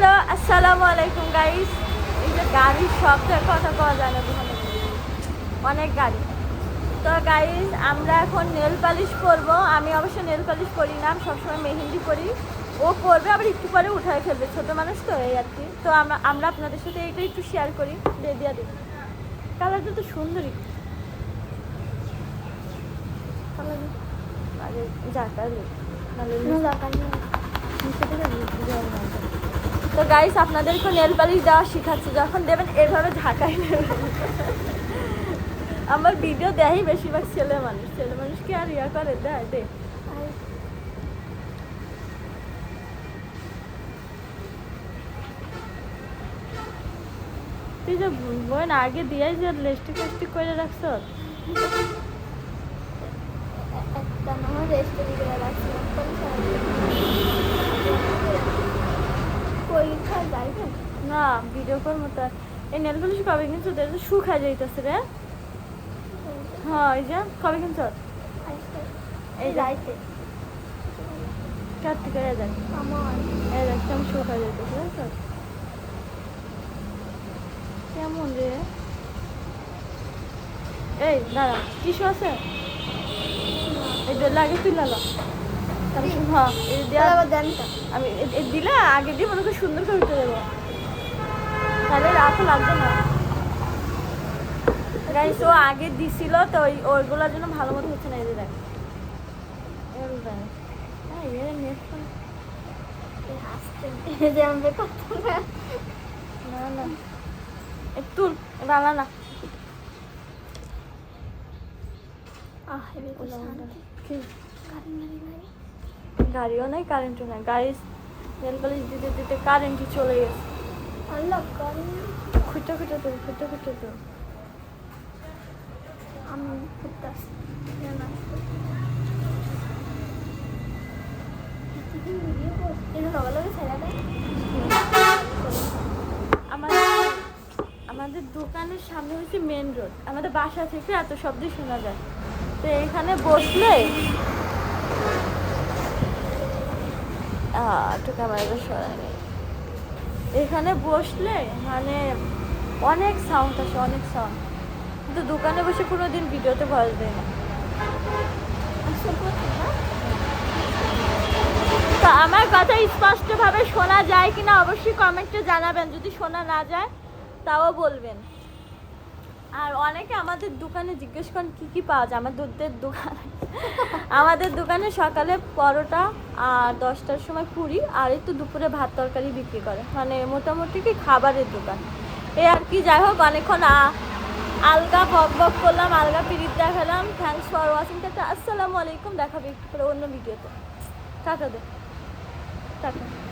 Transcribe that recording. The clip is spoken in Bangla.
হ্যালো আসসালামু আলাইকুম গাইস এই যে গাড়ির শব্দের কথা কওয়া যায় না অনেক গাড়ি। তো গাইস আমরা এখন নেল পালিশ করব আমি অবশ্য নেল পালিশ করি না সবসময় মেহেন্দি করি ও করবে আবার একটু পরে উঠায় ফেলবে ছোট মানুষ তো এই আর কি। তো আমরা আমরা আপনাদের সাথে এটা একটু শেয়ার করি দিয়ে দিয়া দিই। কালারটা তো সুন্দরই। কালার আরে যা কালার তো গাইস আপনাদেরকে নেল পালিশ দেওয়া শেখাচ্ছি। যখন দেবেন, এভাবে নেবেন। আমার ভিডিও দেয় বেশিরভাগ ছেলে মানুষ। ছেলে মানুষকে আর ইয়া করে? দেয়, দে। যে আগে দিয়াই যে করে না ভিডিও করব তো। এই নেল পালিশ কবে কিনছো? তো এটা শুকা যাইতেছে রে। হ্যাঁ এই যে কবে কিনছো? এই যে। রাইতে চার থেকে? দেখ। আমার। এই দেখ কেমন শুকা যাইতেছে কেমন রে? এই দাঁড়া টিস্যু আছে? এই যে লাগে তুই লালা আমি দিলে আগে দিয়ে মনে সুন্দর করে উঠে দেবো তাহলে রাখো লাগবে না গাইস ও আগে দিছিল তো ওই ওইগুলোর জন্য ভালো মতো হচ্ছে না যে দেখ না না এ তুল না আহ এবার কি? গাড়ি গাড়ি গাড়ি গাড়িও নাই কারেন্টও নাই। গাড়ি নেল পালিশ দিতে দিতে কারেন্টই চলে গেছে। আল্লাহ খুঁটে খুঁটে তো খুঁটে খুঁটে তো আমি আমাদের আমাদের দোকানের সামনে হচ্ছে মেন রোড আমাদের বাসা থেকে এত শব্দ শোনা যায়। তো এখানে বসলে একটু ক্যামেরাটা সরাই নেই এখানে বসলে মানে অনেক সাউন্ড আসে, অনেক সাউন্ড কিন্তু দোকানে বসে কোনো দিন ভিডিওতে ভয়েস দেয় না। তো আমার কথা স্পষ্টভাবে শোনা যায় কিনা অবশ্যই কমেন্টে জানাবেন। যদি শোনা না যায়, তাও বলবেন। আর অনেকে আমাদের দোকানে জিজ্ঞেস করেন, কী কী পাওয়া যায়? আমাদের দোকানে আমাদের দোকানে সকালে পরোটা আর দশটার সময় পুরি আর একটু দুপুরে ভাত তরকারি বিক্রি করে। মানে মোটামুটি কি খাবারের দোকান। এই আর কি, যাই হোক, অনেকক্ষণ আলগা বক বক করলাম, আলগা পিরিত দেখালাম। থ্যাংকস ফর ওয়াচিং টাটা, আসসালামু আলাইকুম। দেখাবে একটু করে অন্য ভিডিওতে টাটা দে। টাটা।